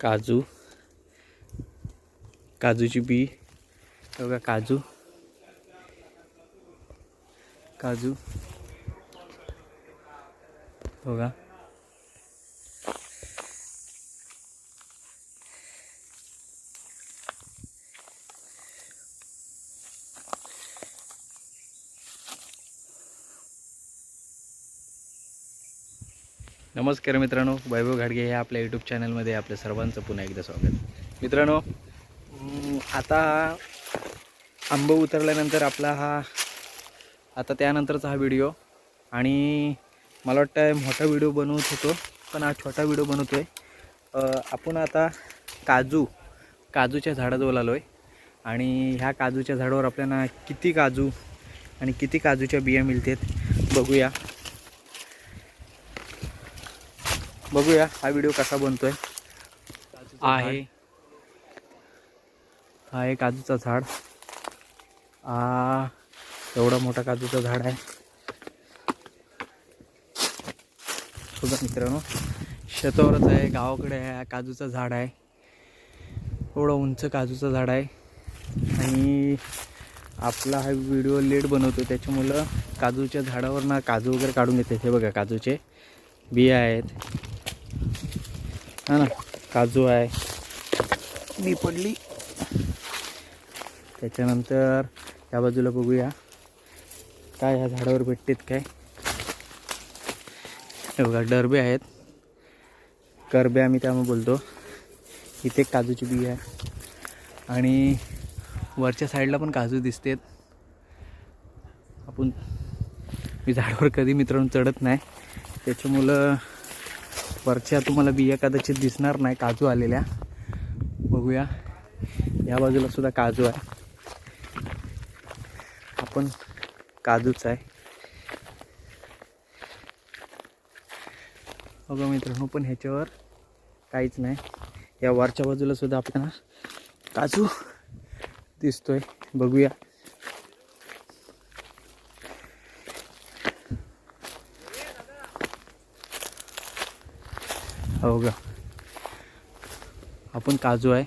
काजू. काजूची बी. बघा काजू. काजू. बघा. नमस्कार मित्रांनो वैभव घाडगे हे आपल्या यूट्यूब चॅनलमध्ये आपल्या सर्वांचं पुन्हा एकदा स्वागत. मित्रांनो आता आंब उतरल्यानंतर आपला हा आता त्यानंतरचा हा व्हिडिओ आणि मला वाटतं मोठा व्हिडिओ बनवत होतो पण हा छोटा व्हिडिओ बनवतो आहे आपण आता काजू काजूच्या झाडाजवळ आलो आहे आणि ह्या काजूच्या झाडावर आपल्याला किती काजू आणि किती काजूच्या बिया मिळतात बघूया. बघूया हा व्हिडिओ कसा बनतोय. आहे. हा आहे काजूचा झाड. हा एवढा मोठा काजूचा झाड आहे. बघा मित्रांनो शेतावरच आहे गावाकडे आहे हा काजूचा झाड आहे. एवढं उंच काजूचं झाड आहे. आणि आपला हा व्हिडिओ लेट बनवतो त्याच्यामुळं काजूच्या झाडावर ना काजू वगैरे काढून घेते हे बघा काजूचे बिया आहेत. हा ना काजू आहे. मी पडली. त्याच्यानंतर या बाजूला बघूया. काय ह्या झाडावर भेटतात काय? हे बघा डरबे आहेत. करबे आम्ही त्यामुळे बोलतो. इथे काजूची बी आहे. आणि वरच्या साईडला पण काजू दिसतात. आपण मी झाडावर कधी मित्रांनो चढत नाही. त्याच्यामुळं वरच्या तुम्हाला बिया कदाचित दिसणार नाही काजू आलेल्या. बघूया. या बाजूला सुद्धा काजू आहे. आपण काजूच आहे. बघा मित्रांनो पण ह्याच्यावर काहीच नाही. या वरच्या बाजूला सुद्धा आपल्याला काजू दिसतोय. बघूया. हो का आपण काजू आहे.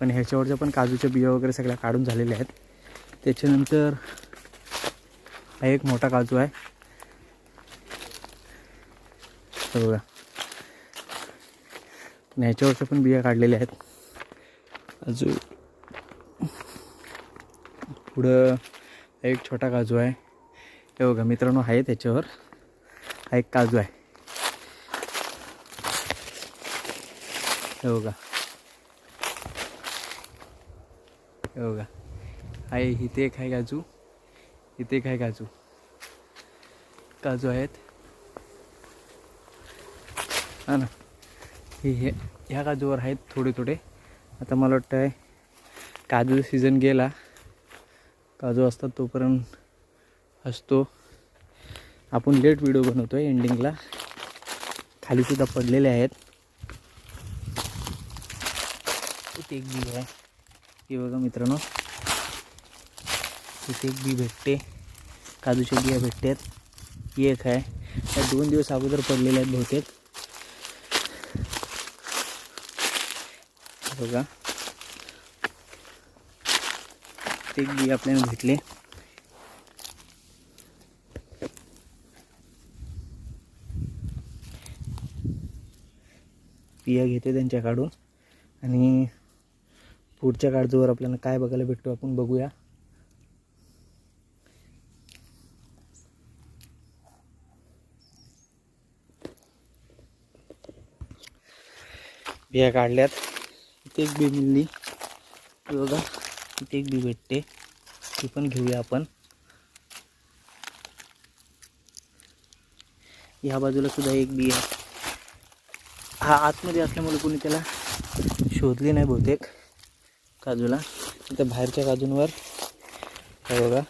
पण ह्याच्यावरच्या पण काजूच्या बिया वगैरे सगळ्या काढून झालेल्या आहेत. त्याच्यानंतर हा एक मोठा काजू आहे. हो बघा ह्याच्यावरच्या पण बिया काढलेल्या आहेत. काजू पुढं एक छोटा काजू आहे. हे बघा मित्रांनो आहे त्याच्यावर. हा एक काजू आहे. हो हे बघा हे हो बघा आहे इथे एक आहे काजू. इथे एक आहे काजू. काजू आहेत. हा ना. हे ह्या काजूवर आहेत थोडे थोडे आता मला वाटतं आहे काजूचा सीझन गेला. काजू असतात तोपर्यंत असतो. आपण लेट व्हिडिओ बनवतो आहे एंडिंगला खालीसुद्धा पडलेले आहेत. इथे एक बी आहे. हे बघा मित्रांनो. इथे एक बी भेटते. काजूच्या बिया भेटतात. एक आहे. त्या दोन दिवस अगोदर पडलेल्या आहेत बहुतेक. बघा. ते एक बी आपल्याला भेटले. बिया घेते त्यांच्या काढून आणि पुढच्या काळजीवर आपल्याला काय बघायला भेटतो आपण बघूया. बिया काढल्यात. इथे एक बी मिळली. बघा इथे एक बी भेटते. ती पण घेऊया आपण. ह्या बाजूला सुद्धा एक बी आहे. हा आतमध्ये असल्यामुळे कोणी त्याला शोधली नाही बहुतेक. काजूला. इथं बाहेरच्या काजूंवर हे बघा.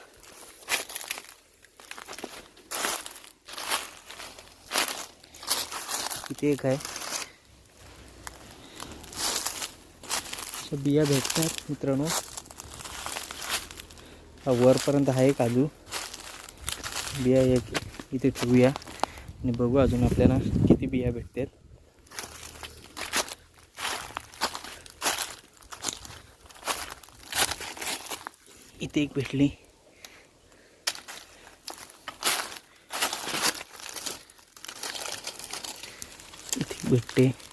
इथे एक आहे. बिया भेटतात मित्रांनो. हा वरपर्यंत आहे काजू. बिया एक इथे ठेवूया आणि बघू अजून आपल्याला किती बिया भेटतात. इथे एक भेटली. इथे एक भेटते.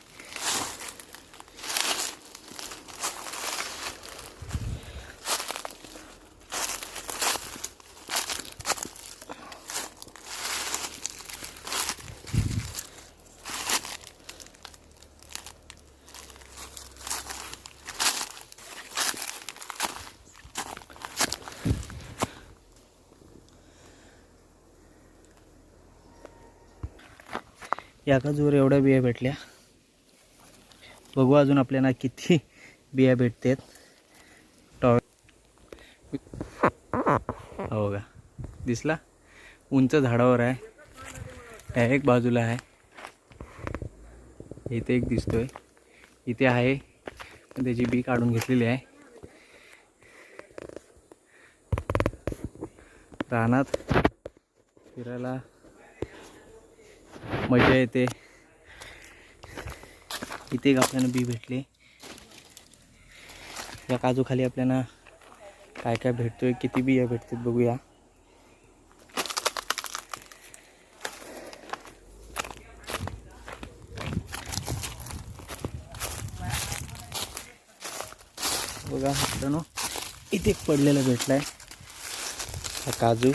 या काजूवर एवढ्या बिया भेटल्या? बघू अजून आपल्याला किती बिया भेटतात. टॉ हो का? दिसला? उंच झाडावर आहे. त्या एक बाजूला आहे. इथे एक दिसतोय. इथे आहे. पण त्याची बी काढून घेतलेली आहे. रानात फिरायला मजा येते. इथे एक आपल्याला बी भेटले. या काजूखाली आपल्याला काय काय भेटतोय किती बिया भेटतात बघूया. बघा मित्रांनो इथे एक पडलेला भेटलाय. हा काजू.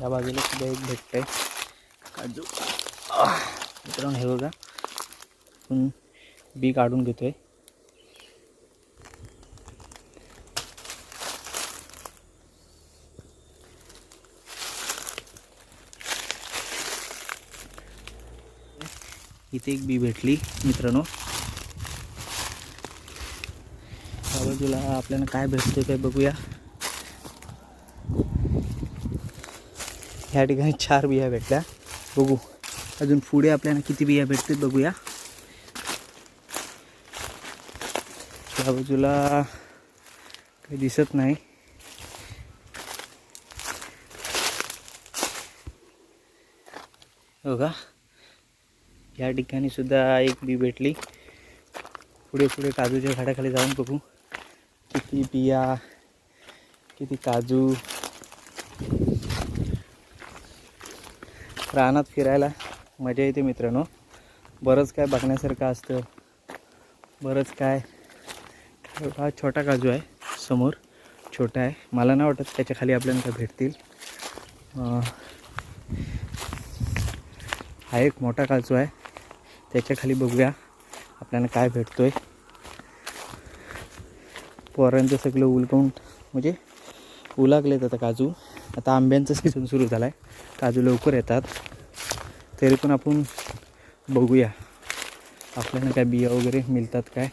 या बाजूला सुद्धा एक भेटतंय. काजू. मित्रांनो हे बघा. आपण बी काढून घेतोय. इथे एक बी भेटली मित्रांनो. बाजूला आपल्याला काय भेटतंय काय बघूया. ह्या ठिकाणी चार बिया भेटल्या. बघू. अजून पुढे आपल्याला किती बिया भेटतात बघूया. त्या बाजूला काही दिसत नाही. हो का? या ठिकाणी सुद्धा एक बी भेटली. पुढे पुढे काजूच्या झाडाखाली जाऊन बघू. किती बिया किती काजू. रानात फिरायला मजा येते मित्रांनो. बरंच काय बघण्यासारखं असतं. बरंच काय. हा छोटा काजू आहे समोर. छोटा आहे. मला नाही वाटत त्याच्याखाली आपल्याला काय भेटतील. हा एक मोठा काजू आहे. त्याच्याखाली बघूया आपल्याला काय भेटतो आहे पोरांचं सगळं उलकवून म्हणजे उलागलेत आता काजू. आता आंब्यांचं सीझन सुरू झाला आहे काजू लवकर येतात. तरी पण आपण बघूया. आपल्याला काय बिया वगैरे मिळतात काय?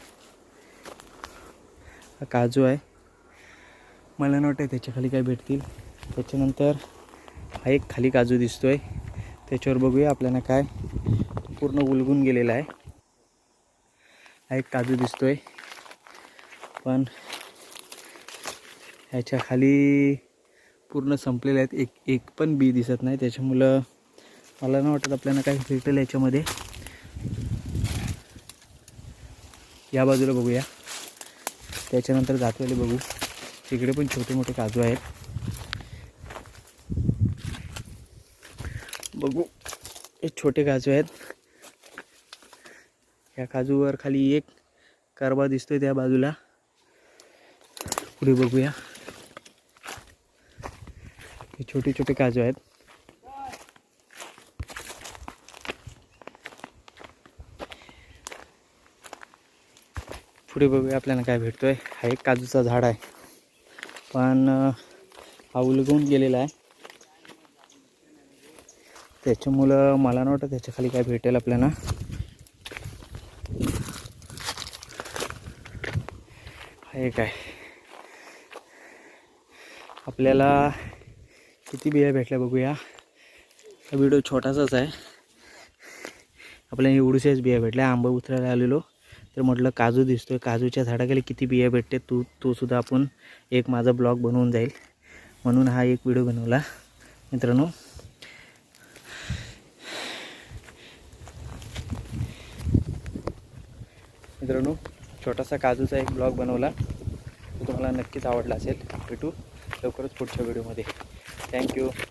हा काजू आहे. मला नाही वाटतं त्याच्याखाली काय भेटतील. त्याच्यानंतर हा एक खाली काजू दिसतो आहे त्याच्यावर बघूया आपल्याला काय पूर्ण उलगून गेलेला आहे. हा एक काजू दिसतो आहे पण ह्याच्या खाली पूर्ण संपलेले आहेत. एक एक पण बी दिसत नाही. त्याच्यामुळं मला नाही वाटत आपल्याला काही भेटेल याच्यामध्ये. या बाजूला बघूया. त्याच्यानंतर जातवेले बघू. तिकडे पण छोटे मोठे काजू आहेत. बघू. हे छोटे काजू आहेत. या काजूवर खाली एक करबा दिसतोय त्या बाजूला. पुढे बघूया. हे छोटे छोटे काजू आहेत. पुढे बघूया आपल्याला काय भेटतोय. हा एक काजूचा झाड आहे. पण हा उलगवून गेलेला आहे. त्याच्यामुळं मला नाही वाटत त्याच्याखाली काय भेटेल आपल्याला. हा एक आहे. आपल्याला किती बिया भेटल्या बघूया. हा व्हिडिओ छोटासाच आहे. आपल्याला एवढूशाच बिया भेटल्या. आंबा उतरायला आलेलो. तर म्हटलं काजू दिसतोय. काजूच्या झाडाखाली किती बिया भेटते तू तो सुद्धा आपण एक माझा ब्लॉग बनवून जाईल. म्हणून हा एक व्हिडिओ बनवला. मित्रांनो. मित्रांनो छोटासा काजूचा एक ब्लॉग बनवला. तो तुम्हाला नक्कीच आवडला असेल. भेटू लवकरच पुढच्या व्हिडिओमध्ये. Thank you